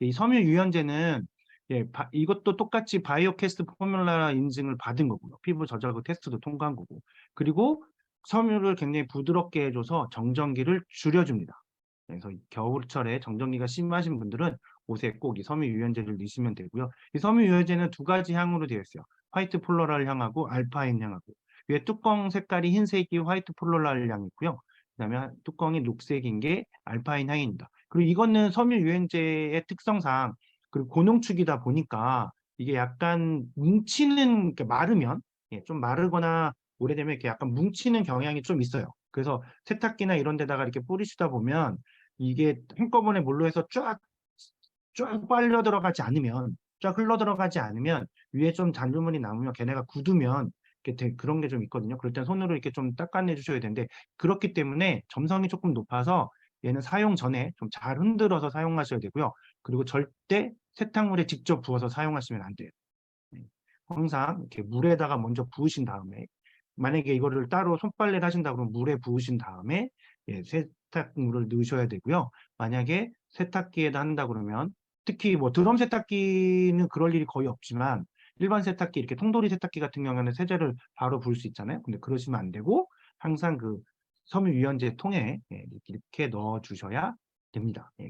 이 섬유 유연제는 예, 바- 이것도 똑같이 바이오캐스트 포뮬라 인증을 받은 거고요. 피부 저자극 테스트도 통과한 거고. 그리고 섬유를 굉장히 부드럽게 해줘서 정전기를 줄여줍니다. 그래서 이 겨울철에 정전기가 심하신 분들은 옷에 꼭 이 섬유 유연제를 넣으시면 되고요. 이 섬유 유연제는 두 가지 향으로 되어 있어요. 화이트 플로랄 향하고 알파인 향하고. 위에 뚜껑 색깔이 흰색이 화이트 플로랄 향이고요. 그다음에 뚜껑이 녹색인 게 알파인 향입니다. 그리고 이거는 섬유 유연제의 특성상 그리고 고농축이다 보니까 이게 약간 뭉치는 그러니까 마르면 예, 좀 마르거나 오래되면 이렇게 약간 뭉치는 경향이 좀 있어요. 그래서 세탁기나 이런 데다가 이렇게 뿌리시다 보면 이게 한꺼번에 물로 해서 쫙, 쫙 빨려 들어가지 않으면, 쫙 흘러 들어가지 않으면 위에 좀 잔유물이 남으면 걔네가 굳으면 이렇게 되- 그런 게 좀 있거든요. 그럴 땐 손으로 이렇게 좀 닦아내 주셔야 되는데 그렇기 때문에 점성이 조금 높아서 얘는 사용 전에 좀 잘 흔들어서 사용하셔야 되고요. 그리고 절대 세탁물에 직접 부어서 사용하시면 안 돼요. 네. 항상 이렇게 물에다가 먼저 부으신 다음에 만약에 이거를 따로 손빨래를 하신다 그러면 물에 부으신 다음에 예, 세탁물을 넣으셔야 되고요. 만약에 세탁기에다 한다 그러면 특히 뭐 드럼 세탁기는 그럴 일이 거의 없지만 일반 세탁기 이렇게 통돌이 세탁기 같은 경우에는 세제를 바로 부을 수 있잖아요. 근데 그러시면 안 되고 항상 그 섬유 유연제 통에 예, 이렇게 넣어 주셔야 됩니다. 예,